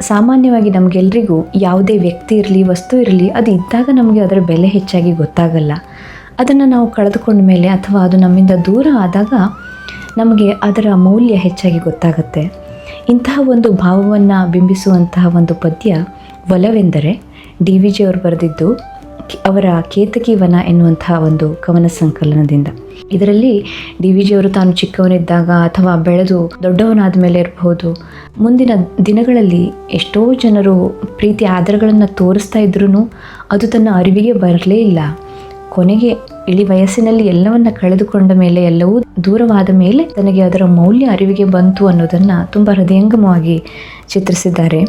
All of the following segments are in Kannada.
ಸಾಮಾನ್ಯವಾಗಿ ನಮಗೆಲ್ರಿಗೂ ಯಾವುದೇ ವ್ಯಕ್ತಿ ಇರಲಿ, ವಸ್ತು ಇರಲಿ, ಅದು ಇದ್ದಾಗ ನಮಗೆ ಅದರ ಬೆಲೆ ಹೆಚ್ಚಾಗಿ ಗೊತ್ತಾಗಲ್ಲ. ಅದನ್ನು ನಾವು ಕಳೆದುಕೊಂಡ ಮೇಲೆ ಅಥವಾ ಅದು ನಮ್ಮಿಂದ ದೂರ ಆದಾಗ ನಮಗೆ ಅದರ ಮೌಲ್ಯ ಹೆಚ್ಚಾಗಿ ಗೊತ್ತಾಗುತ್ತೆ. ಇಂತಹ ಒಂದು ಭಾವವನ್ನು ಬಿಂಬಿಸುವಂತಹ ಒಂದು ಪದ್ಯ ಒಲವೆಂದರೆ ಡಿ ವಿ ಜಿ ಅವರು ಬರೆದಿದ್ದು ಅವರ ಕೇತಕಿ ವನ ಎನ್ನುವಂತಹ ಒಂದು ಕವನ ಸಂಕಲನದಿಂದ. ಇದರಲ್ಲಿ ಡಿ ವಿ ಜಿಯವರು ತಾನು ಚಿಕ್ಕವನಿದ್ದಾಗ ಅಥವಾ ಬೆಳೆದು ದೊಡ್ಡವನಾದ ಮೇಲೆ ಇರಬಹುದು. ಮುಂದಿನ ದಿನಗಳಲ್ಲಿ ಎಷ್ಟೋ ಜನರು ಪ್ರೀತಿ ಆದರಗಳನ್ನು ತೋರಿಸ್ತಾ ಇದ್ರೂ ಅದು ತನ್ನ ಅರಿವಿಗೆ ಬರಲೇ ಇಲ್ಲ. ಕೊನೆಗೆ ಇಳಿ ವಯಸ್ಸಿನಲ್ಲಿ ಎಲ್ಲವನ್ನ ಕಳೆದುಕೊಂಡ ಮೇಲೆ ಎಲ್ಲವೂ ದೂರವಾದ ಮೇಲೆ ತನಗೆ ಅದರ ಮೌಲ್ಯ ಅರಿವಿಗೆ ಬಂತು ಅನ್ನೋದನ್ನು ತುಂಬ ಹೃದಯಂಗಮವಾಗಿ ಚಿತ್ರಿಸಿದ್ದಾರೆ.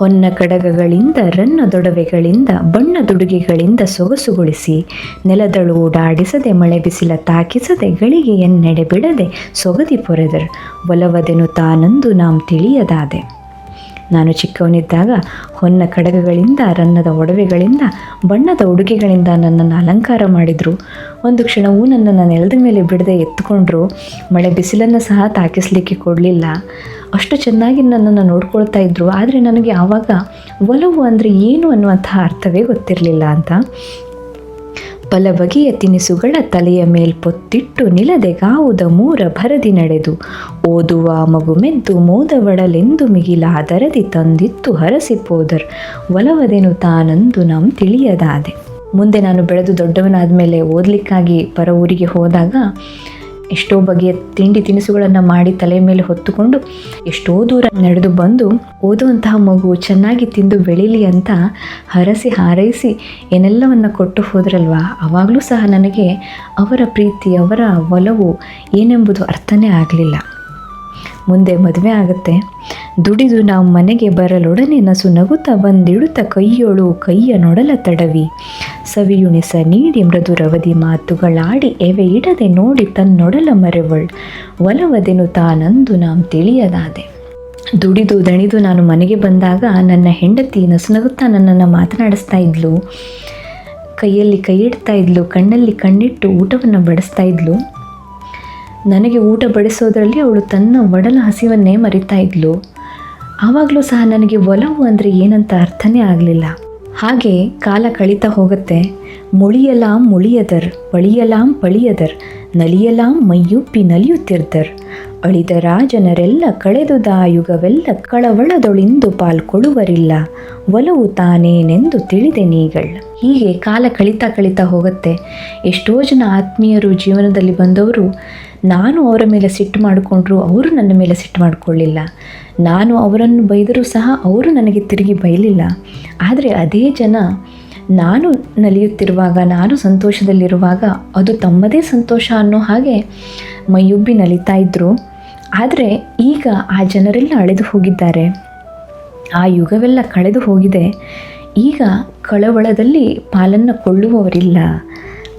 ಹೊನ್ನ ಕಡಗಗಳಿಂದ, ರನ್ನ ದೊಡವೆಗಳಿಂದ ಬಣ್ಣದುಡುಗೆಗಳಿಂದ ಸೊಗಸುಗೊಳಿಸಿ, ನೆಲದಳು ಓಡಾಡಿಸದೆ, ಮಳೆ ಬಿಸಿಲ ತಾಕಿಸದೆ ಗಳಿಗೆಯನ್ನೆಡೆ ಬಿಡದೆ ಸೊಗದಿ ಪೊರೆದರು. ಒಲವದೆನು ತಾನಂದು ನಾಂ ತಿಳಿಯದಾದೆ. ನಾನು ಚಿಕ್ಕವನಿದ್ದಾಗ ಹೊನ್ನ ಕಡಗಗಳಿಂದ, ರನ್ನದ ಒಡವೆಗಳಿಂದ, ಬಣ್ಣದ ಉಡುಗೆಗಳಿಂದ ನನ್ನನ್ನು ಅಲಂಕಾರ ಮಾಡಿದರು. ಒಂದು ಕ್ಷಣವೂ ನನ್ನನ್ನು ನೆಲದ ಮೇಲೆ ಬಿಡದೆ ಎತ್ತುಕೊಂಡ್ರು. ಮಳೆ ಬಿಸಿಲನ್ನು ಸಹ ತಾಕಿಸಲಿಕ್ಕೆ ಕೊಡಲಿಲ್ಲ. ಅಷ್ಟು ಚೆನ್ನಾಗಿ ನನ್ನನ್ನು ನೋಡ್ಕೊಳ್ತಾ ಇದ್ದರು ಆದರೆ ನನಗೆ ಆವಾಗ ಒಲವು ಅಂದರೆ ಏನು ಅನ್ನುವಂತಹ ಅರ್ಥವೇ ಗೊತ್ತಿರಲಿಲ್ಲ ಅಂತ. ಬಲ ಬಗೆಯ ತಿನಿಸುಗಳ ತಲೆಯ ಮೇಲ್ಪೊತ್ತಿಟ್ಟು ನಿಲದೆಗಾವುದ ಮೂರ ಭರದಿ ನಡೆದು, ಓದುವ ಮಗುಮೆದ್ದು ಮೋದವಡಲೆಂದು ಮಿಗಿಲಾದರದಿ ತಂದಿತ್ತು ಹರಸಿಪೋದರ್ ಒಲವದೆನು ತಾನಂದು ನಮ್ ತಿಳಿಯದಾದೆ. ಮುಂದೆ ನಾನು ಬೆಳೆದು ದೊಡ್ಡವನಾದ ಮೇಲೆ ಓದಲಿಕ್ಕಾಗಿ ಪರ ಊರಿಗೆ ಹೋದಾಗ ಎಷ್ಟೋ ಬಗೆಯ ತಿಂಡಿ ತಿನಿಸುಗಳನ್ನು ಮಾಡಿ ತಲೆ ಮೇಲೆ ಹೊತ್ತುಕೊಂಡು ಎಷ್ಟೋ ದೂರ ನಡೆದು ಬಂದು ಓದುವಂತಹ ಮಗು ಚೆನ್ನಾಗಿ ತಿಂದು ಬೆಳೀಲಿ ಅಂತ ಹರಸಿ ಹಾರೈಸಿ ಏನೆಲ್ಲವನ್ನು ಕೊಟ್ಟು ಹೋದ್ರಲ್ವಾ? ಆವಾಗಲೂ ಸಹ ನನಗೆ ಅವರ ಪ್ರೀತಿ, ಅವರ ಒಲವು ಏನೆಂಬುದು ಅರ್ಥನೇ ಆಗಲಿಲ್ಲ. ಮುಂದೆ ಮದುವೆ ಆಗುತ್ತೆ. ದುಡಿದು ನಾವು ಮನೆಗೆ ಬರಲೊಡನೆ ನಸು ನಗುತ್ತಾ ಬಂದಿಡುತ್ತ ಕೈಯೊಳು ಕೈಯ ನೊಡಲ ತಡವಿ. ಸವಿಯುಣಿಸ ನೀಡಿ ಮೃದುರವದಿ ಮಾತುಗಳಾಡಿ ಎವೆ ಇಡದೆ ನೋಡಿ ತನ್ನೊಡಲ ಮರೆವಳ್. ಒಲವದೆನು ತಾನಂದು ನಾಂ ತಿಳಿಯದಾದೆ ದುಡಿದು ದಣಿದು ನಾನು ಮನೆಗೆ ಬಂದಾಗ ನನ್ನ ಹೆಂಡತಿ ನಸುನಗುತ್ತಾ ನನ್ನನ್ನು ಮಾತನಾಡಿಸ್ತಾ ಇದ್ಲು. ಕೈಯಲ್ಲಿ ಕೈ ಇಡ್ತಾ ಇದ್ಲು, ಕಣ್ಣಲ್ಲಿ ಕಣ್ಣಿಟ್ಟು ಊಟವನ್ನು ಬಡಿಸ್ತಾ ಇದ್ಲು. ನನಗೆ ಊಟ ಬಡಿಸೋದರಲ್ಲಿ ಅವಳು ತನ್ನ ಒಡಲ ಹಸಿವನ್ನೇ ಮರಿತಾ ಇದ್ಲು. ಆವಾಗಲೂ ಸಹ ನನಗೆ ಒಲವು ಅಂದರೆ ಏನಂತ ಅರ್ಥನೇ ಆಗಲಿಲ್ಲ. ಹಾಗೆ ಕಾಲ ಕಳೀತಾ ಹೋಗುತ್ತೆ. ಮುಳಿಯಲಾಂ ಮುಳಿಯದರ್ ಪಳಿಯಲಾಂ ಪಳಿಯದರ್ ನಲಿಯಲಾಂ ಮೈಯುಪ್ಪಿ ಅಳಿದ ರಾಜನರೆಲ್ಲ ಕಳೆದುದ ಯುಗವೆಲ್ಲ ಕಳವಳದೊಳಿಂದು ಪಾಲ್ಕೊಳ್ಳುವರಿಲ್ಲ ಒಲವು ತಾನೇನೆಂದು ತಿಳಿದೆ ನೀಗಳ್. ಹೀಗೆ ಕಾಲ ಕಳೀತಾ ಕಳೀತಾ ಹೋಗುತ್ತೆ. ಎಷ್ಟೋ ಜನ ಆತ್ಮೀಯರು ಜೀವನದಲ್ಲಿ ಬಂದವರು, ನಾನು ಅವರ ಮೇಲೆ ಸಿಟ್ಟು ಮಾಡಿಕೊಂಡ್ರು ಅವರು ನನ್ನ ಮೇಲೆ ಸಿಟ್ಟು ಮಾಡಿಕೊಳ್ಳಿಲ್ಲ. ನಾನು ಅವರನ್ನು ಬೈದರೂ ಸಹ ಅವರು ನನಗೆ ತಿರುಗಿ ಬೈಲಿಲ್ಲ. ಆದರೆ ಅದೇ ಜನ ನಾನು ನಲಿಯುತ್ತಿರುವಾಗ, ನಾನು ಸಂತೋಷದಲ್ಲಿರುವಾಗ ಅದು ತಮ್ಮದೇ ಸಂತೋಷ ಅನ್ನೋ ಹಾಗೆ ಮೈಯುಬ್ಬಿ ನಲಿತಾ ಇದ್ದರು ಆದರೆ ಈಗ ಆ ಜನರೆಲ್ಲ ಅಳೆದು ಹೋಗಿದ್ದಾರೆ. ಆ ಯುಗವೆಲ್ಲ ಕಳೆದು ಹೋಗಿದೆ. ಈಗ ಕಳವಳದಲ್ಲಿ ಪಾಲನ್ನು ಕೊಳ್ಳುವವರಿಲ್ಲ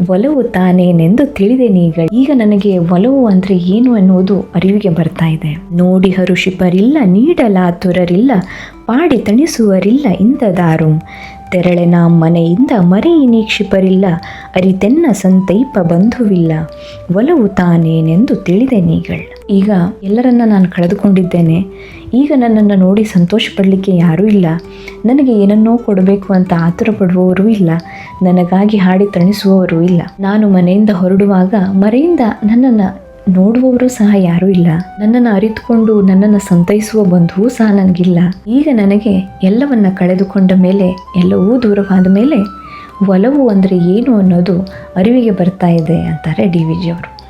ಒಲವು ತಾನೇನೆಂದು ತಿಳಿದೆ ನೀಗ ಈಗ ನನಗೆ ಒಲವು ಅಂದರೆ ಏನು ಅನ್ನುವುದು ಅರಿವಿಗೆ ಬರ್ತಾ ಇದೆ. ನೋಡಿ ಹರುಷಿಪರಿಲ್ಲ, ನೀಡಲಾತುರರಿಲ್ಲ, ಪಾಡಿ ತಣಿಸುವರಿಲ್ಲ ಇಂದದಾರು ತೆರಳೆ ನಾ ಮನೆಯಿಂದ ಮರಿ ನೀಕ್ಷಿಪರಿಲ್ಲ ಅರಿತೆನ್ನ ಸಂತೈಪ ಬಂಧುವಿಲ್ಲ, ಒಲವು ತಾನೇನೆಂದು ತಿಳಿದೆ ನೀಗಳ್. ಈಗ ಎಲ್ಲರನ್ನ ನಾನು ಕಳೆದುಕೊಂಡಿದ್ದೇನೆ. ಈಗ ನನ್ನನ್ನು ನೋಡಿ ಸಂತೋಷ ಪಡಲಿಕ್ಕೆ ಯಾರೂ ಇಲ್ಲ. ನನಗೆ ಏನನ್ನೋ ಕೊಡಬೇಕು ಅಂತ ಆತುರ ಪಡುವವರೂ ಇಲ್ಲ. ನನಗಾಗಿ ಹಾಡಿ ತಣಿಸುವವರೂ ಇಲ್ಲ. ನಾನು ಮನೆಯಿಂದ ಹೊರಡುವಾಗ ಮರೆಯಿಂದ ನನ್ನನ್ನು ನೋಡುವವರು ಸಹ ಯಾರೂ ಇಲ್ಲ. ನನ್ನನ್ನು ಅರಿತುಕೊಂಡು ನನ್ನನ್ನು ಸಂತೈಸುವ ಬಂಧುವು ಸಹ ನನಗಿಲ್ಲ. ಈಗ ನನಗೆ ಎಲ್ಲವನ್ನ ಕಳೆದುಕೊಂಡ ಮೇಲೆ, ಎಲ್ಲವೂ ದೂರವಾದ ಮೇಲೆ, ಒಲವು ಅಂದರೆ ಏನು ಅನ್ನೋದು ಅರಿವಿಗೆ ಬರ್ತಾ ಇದೆ ಅಂತಾರೆ ಡಿ ವಿ ಜಿ ಅವರು.